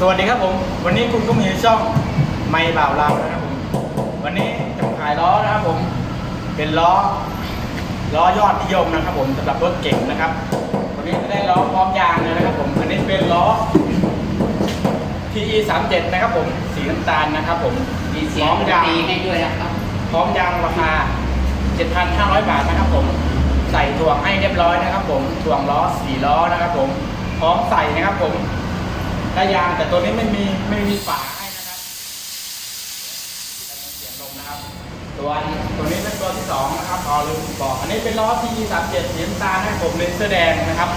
สวัสดีครับผม วันนี้คุณก็มีช่องไม่บ่าวเรานะครับผม วันนี้จะมาขายล้อนะครับผม เป็นล้อล้อยอดนิยมนะครับ ผมสำหรับรถเก่งนะครับ วันนี้จะได้ล้อพร้อมยางเลยนะครับ ผม อันนี้เป็นล้อ TE 3 7นะครับ ผม สีน้ำตาลนะครับ ผมมีเสียงดนตรีให้ด้วยนะครับ พร้อมยางราคา 7,500 บาทนะครับ ผม ใส่ถ่วงให้เรียบร้อยนะครับ ผม ถ่วงล้อ4ล้อนะครับ ผม พร้อมใส่นะครับ ผม ได้ยางแต่ตัวนี้ไม่มีไม่มีฝาให้นะครับเสียงลมนะครับตัวตัวนี้เป็นตัวที่สองนะครับพอลืมบอกอันนี้เป็นล้อ TE 3 7สีน้ำตาลนะครับผมเลนเซอร์แดงนะครับ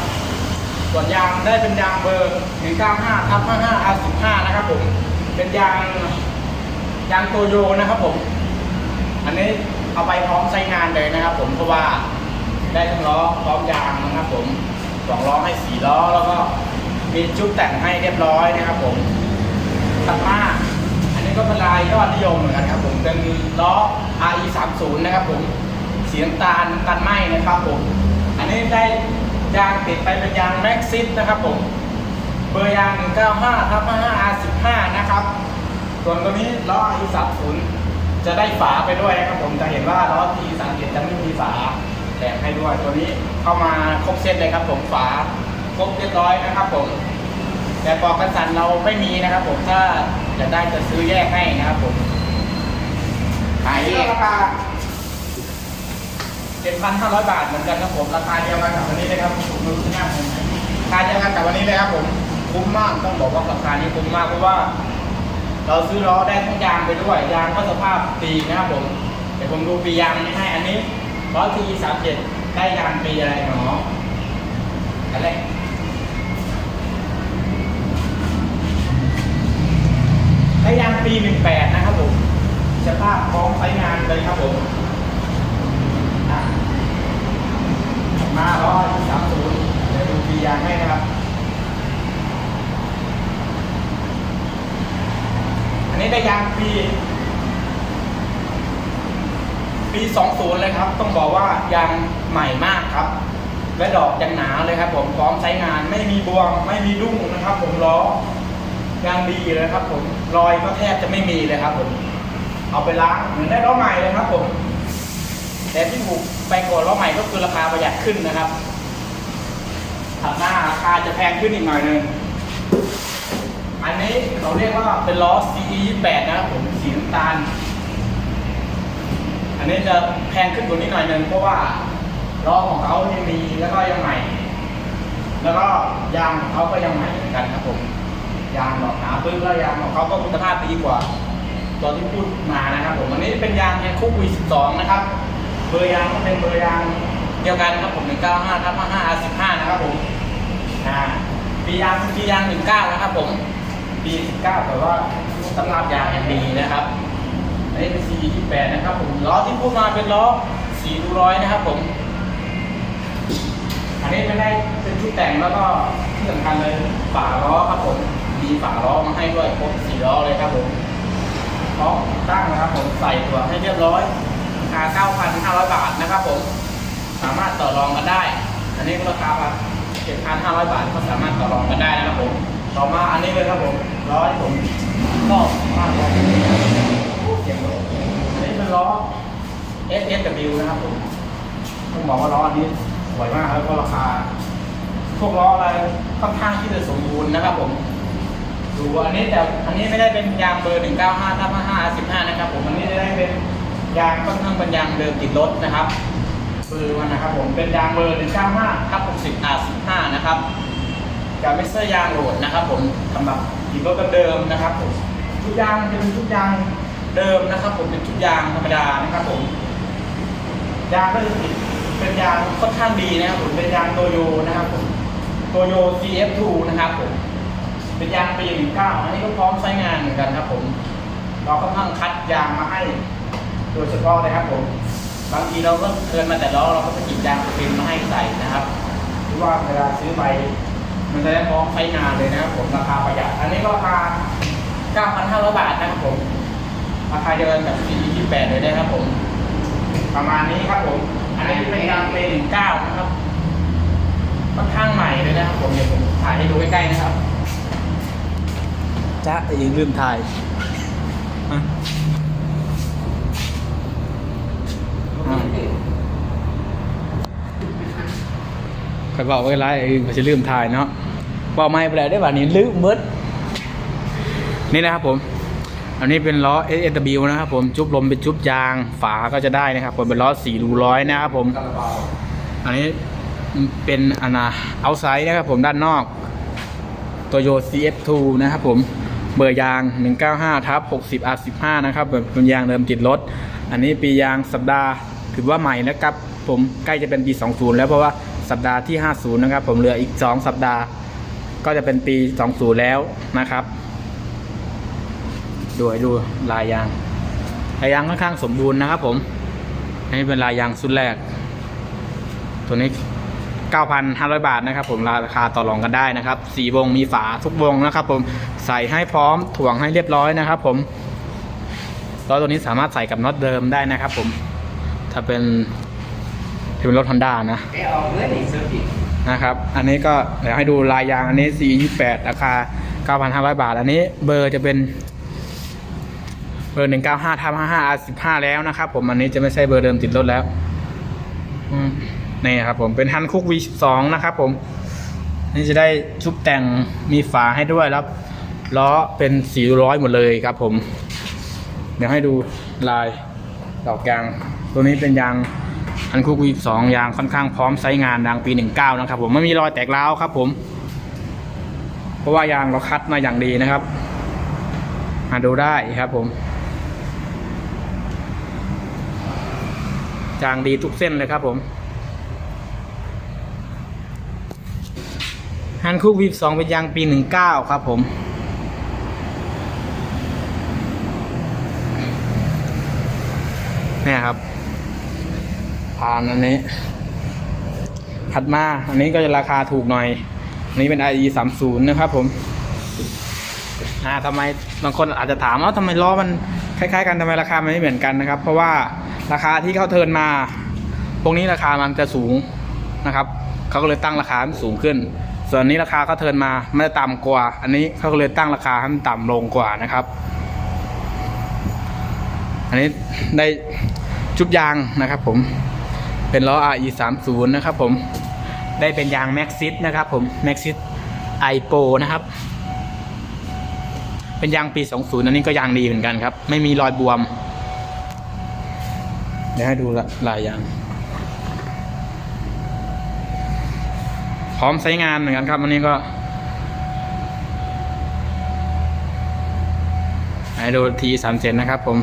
ส่วนยางได้เป็นยางเบอร์195ทับ55 R15 นะครับผมเป็นยางยางโตโยนะครับผม อันนี้เอาไปพร้อมใช้งานเลยนะครับ ผมเพราะว่าได้ทั้งล้อพร้อมยางนะครับผมสองล้อให้สี่ล้อแล้วก็ มีชุดแต่งให้เรียบร้อยนะครับผมถัดมาอันนี้ก็เป็นลายยอดนิยมเหมือนกันครับผมเป็นล้อ RE 3 0นะครับผมสีน้ำตาลน้ำตาลไหมนะครับผม อันนี้ได้ยางติดไปเป็นยางแม็กซิสนะครับผมเบอร์ยาง 195ทับ55 R15 นะครับ ส่วนตัวนี้ล้อ e 3 0จะได้ฝาไปด้วยนะครับผมจะเห็นว่าล้อ e 3 7จะไม่มีฝาแถมให้ด้วยตัวนี้เข้ามาครบเซตเลยครับผมฝา ครบเรียบร้อยนะครับผม แต่ปลอกกันสั่นเราไม่มีนะครับ ผมถ้าจะได้จะซื้อแยกให้นะครับผมขายแยกราคา7,500บาทเหมือนกันครับผมราคาเดียวกันกับวันนี้เลยครับผมดูที่หน้าผมราคาเดียวกันกับวันนี้เลยครับผมคุ้มมากต้องบอกว่าราคานี้คุ้มมากเพราะว่า เราซื้อล้อได้ทั้งยางไปด้วยยางก็สภาพดีนะครับผมเดี๋ยวผมดูปียางนี้ให้อันนี้ล้อทีสามเจ็ดได้ยางปีอะไรหนออันแร กได้ยางปีหนึ่งแปดนะครับผมสภาพพร้อมใช้งานเลยครับผมอะมาล้อทีสามศูนย์เดี๋ยวดูปียางให้นะครับ อันนี้ได้ยางปี ปี 20 เลยครับ ต้องบอกว่ายางใหม่มากครับและดอกยังหนาเลยครับผมพร้อมใช้งานไม่มีบวงไม่มีดุ้งนะครับผมล้อ ยางดีเลยครับ ผมรอยก็แทบจะไม่มีเลยครับ ผม เอาไปล้างเหมือนได้ล้อใหม่เลยครับ ผม แต่ที่ถูกไปก่อนล้อใหม่ก็คือราคาประหยัดขึ้นนะครับถัดหน้าราคาจะแพงขึ้นอีกหน่อยหนึงอันนี้เราเรียกว่าเป็นล้อ CE 28นะครับผมสีน้ำตาล อันนี้จะแพงขึ้นกว่านี้หน่อยหนึงเพราะว่าล้อของเขายังมีแล้วก็ยังใหม่ แล้วก็ยางของเขาก็ยังใหม่เหมือนกันครับผม ยางหลอกหนาปึ๊บแล้วยางของเขาก็คุณภาพดีกว่าตัวที่พูดมานะครับผมอันนี้เป็นยางแฮคุก V12 นะครับเบอร์ยางก็เป็นเบอร์ยางเดียวกันครับผม195ทับ55 R15 นะครับผมอ่าปียางเป็นปียาง19นะครับผมปี19แต่ว่าสำหรับยางยังดีนะครับอันนี้เป็น C28 นะครับผมล้อที่พูดมาเป็นล้อสีดูร้อยนะครับผม อันนี้เป็นได้เป็นชุดแต่งแล้วก็ที่สำคัญเลยฝาล้อครับผม มีฝาล้อมาให้ด้วยครบสี่ล้อเลยครับผมพร้อมตั้งนะครับผมใส่ตัวให้เรียบร้อยราคา 9,500 บาทนะครับผม สามารถต่อรองกันได้ อันนี้ราคา7,500 บาทก็สามารถต่อรองกันได้นะครับผม ต่อมาอันนี้เลยครับผมล้อที่ผมชอบมากเลยเสียงอันนี้เป็นล้อ S S W นะครับผมต้องบอกว่าล้ออันนี้สวยมากแล้วก็ราคา พวกล้ออะไรค่อนข้างที่จะสมบูรณ์นะครับผม ดูอันนี้แต่อันนี้ไม่ได้เป็นยางเบอร์195ทับ55 15นะครับผมอันนี้ได้เป็นยางค่อนข้างเป็นยางเดิมติดรถนะครับเบอร์มันนะครับผมเป็นยางเบอร์195ทับ60 R15 นะครับจะไม่ใช่ยางโหลดนะครับ ผมสำหรับติดรถเดิมนะครับผมชุดยางจะเป็นชุดยางเดิมนะครับ ผมเป็นชุดยางธรรมดานะครับผมยางก็จะติดเป็นยางค่อนข้างดีนะครับผมเป็นยางโตโยนะครับผมโตโย CF2 นะครับผม เป็นยางปี19อันนี้ก็พร้อมใช้งานเหมือนกันครับผมเราค่อนข้งคัดยางมาให้โดยเฉพาะเลยครับผมบางทีเราก็เกินมาแต่ล้อเราก็จะหยิบยางเป็นมาให้ใส่นะครับหรือว่าเวลาซื้อไปมันจะได้พร้อมใช้งานเลยนะครับผมราคาประหยัด อันนี้ก็ราคา 9,500 บาทนะครับผมราคาเดียวกันกับ C28 เลยนะครับผม ประมาณนี้ครับผม อันนี้เป็นยางเปนเก้านะครับค่อนข้างใหม่เลยนะครับผมเดี๋ยวผมถ่ายให้ดูใกล้ๆนะครับ จ้าเองลืมถ่ายอะอะใครบอกไว้ไรเองเขาจะลืมถ่ายเนาะบอกไม่ไปแล้วได้ป่ะนี้ลืมหมดนี่นะครับผม อันนี้เป็นล้อ S S W นะครับผมจุบลมเป็นจุบยางฝาก็จะได้นะครับผมเป็นล้อสี่รูร้อยนะครับผม อันนี้เป็นอันนะเอาไซด์นะครับผมด้านนอกตัวโย CF2 นะครับผม เบอร์ยาง 195ทับ60 R15 นะครับเป็นยางเดิมติดรถ อันนี้ปียางสัปดาห์ถือว่าใหม่นะครับ ผมใกล้จะเป็นปี 20 แล้วเพราะว่าสัปดาห์ที่ 50 นะครับ ผมเหลืออีก 2 สัปดาห์ ก็จะเป็นปี 20 แล้วนะครับดูให้ดูลายยางลายยางค่อนข้างสมบูรณ์นะครับผมอันนี้เป็นลายยางสุดแรก ตัวนี้ 9,500 บาทนะครับผมราคาต่อรองกันได้นะครับสีวงมีฝาทุกวงนะครับผมใส่ให้พร้อมถ่วงให้เรียบร้อยนะครับผมล้อตัวนี้สามารถใส่กับน็อตเดิมได้นะครับผมถ้าเป็นถ้าเป็นรถฮอนด้านะนะครับ อันนี้ก็เดี๋ยวให้ดูลายยางอันนี้428 ราคา 9,500 บาท อันนี้เบอร์จะเป็นเบอร์ 195ทับ55 R15 แล้วนะครับผม อันนี้จะไม่ใช่เบอร์เดิมติดรถแล้ว อืม นี่ครับผมเป็นฮันคุก V12 นะครับผม นี่จะได้ชุบแต่งมีฝาให้ด้วยแล้วล้อเป็นสีร้อยหมดเลยครับผม เดี๋ยวให้ดูลายดอกยาง ตัวนี้เป็นยางอันคุกวีสองยางค่อนข้างพร้อมใช้งานดังปี 19 นะครับผมไม่มีรอยแตกร้าวครับผม เพราะว่ายางเราคัดมาอย่างดีนะครับมาดูได้ครับผมยางดีทุกเส้นเลยครับผม ฮันคุกวีสองเป็นยางปี19ครับผม เนี่ยครับ ผ่านอันนี้ ถัดมา อันนี้ก็จะราคาถูกหน่อย อันนี้เป็น IE 3 0นะครับผมอ่าทำไมบางคนอาจจะถามว่าทำไมล้อมันคล้ายๆ กันทำไมราคามันไม่เหมือนกันนะครับ เพราะว่าราคาที่เขาเทินมา พวกนี้ราคามันจะสูงนะครับเขาก็เลยตั้งราคาสูงขึ้น ส่วนนี้ราคาเขาเทินมาไม่ได้ต่ำกว่า อันนี้เขาก็เลยตั้งราคาให้มันต่ำลงกว่านะครับ อันนี้ได้จุบยางนะครับผมเป็นล้อ RE 3 0นะครับผมได้เป็นยาง Maxxis นะครับผม Maxxis i p o นะครับ เป็นยางปี 20 อันนี้ก็ยางดีเหมือนกันครับ ไม่มีรอยบวม เดี๋ยวให้ดูลายยาง พร้อมใช้งานเหมือนกันครับอันนี้ก็ให้ดูทีสามเซนนะครับผม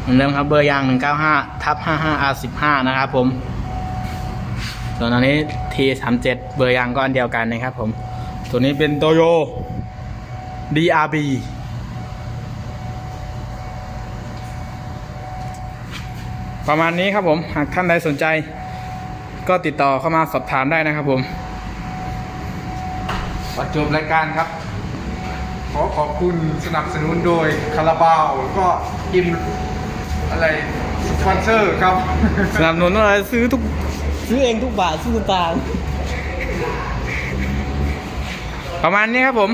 เหมือนเดิมครับเบอร์ยาง 195ทับ55 R15 นะครับผม ส่วนอันนี้ T37 เบอร์ยางก็อันเดียวกันนะครับผม ตัวนี้เป็นโตโย DRB ประมาณนี้ครับผม หากท่านใดสนใจ ก็ติดต่อเข้ามาสอบถามได้นะครับผมมาจบรายการครับ ขอขอบคุณสนับสนุนโดยคาราบาวแล้วก็อิมอะไรสปอนเซอร์ครับ สนับสนุนอะไรซื้อทุกซื้อเองทุกบาทซื้อทุกตางค์ประมาณนี้ครับผม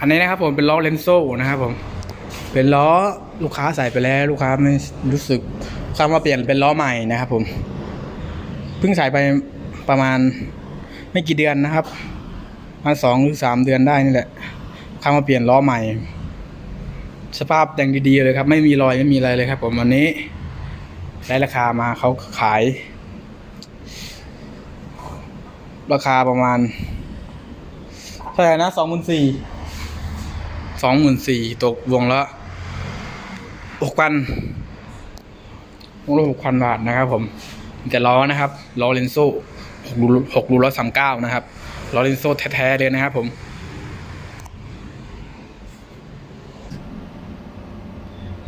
อันนี้นะครับผมเป็นล้อเลนโซ่นะครับผมเป็นล้อลูกค้าใส่ไปแล้วลูกค้าไม่รู้สึกลูกค้ามาเปลี่ยนเป็นล้อใหม่นะครับผมเพิ่งใส่ไปประมาณไม่กี่เดือนนะครับประมาณสองหรือสามเดือนได้นี่แหละลูกค้ามาเปลี่ยนล้อใหม่ สภาพแต่งดีๆเลยครับ ไม่มีรอยไม่มีอะไรเลยครับ ผมวันนี้ได้ราคามาเขาขาย ราคาประมาณเท่าไหร่นะสองหมื่นสี่ สองหมื่นสี่ตกวงละหกพันวงละหกพันบาทนะครับ ผมมีแต่ล้อนะครับล้อเลนโซ่หกรูหกรูร้อยสามเก้านะครับล้อเลนโซ่แท้ๆเลยนะครับ ผม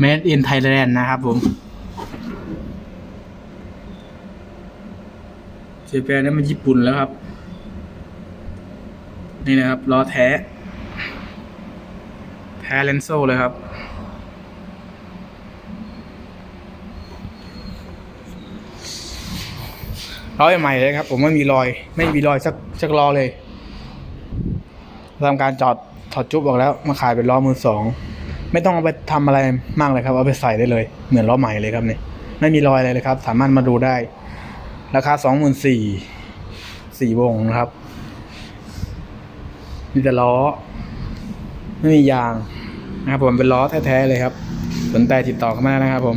Made in Thailand นะครับ ผมเจแปนนี่มันญี่ปุ่นแล้วครับ นี่นะครับล้อแท้ ท้เลนโซ่เลยครับล้อใหม่เลยครับ ผมไม่มีรอย ไม่มีรอยสักสักล้อเลยทำการจอดถอดจุ๊บออกแล้ว มาขายเป็นล้อมือสองไม่ต้องเอาไปทำอะไรมากเลยครับ เอาไปใส่ได้เลย เหมือนล้อใหม่เลยครับเนี่ยไม่มีรอยอะไรเลยครับ สามารถมาดูได้ ราคาสองหมื่นสี่สี่วงนะครับมีแต่ล้อ ไม่มียาง นะครับผมเป็นล้อแท้ๆเลยครับ สนใจติดต่อเข้ามานะครับผม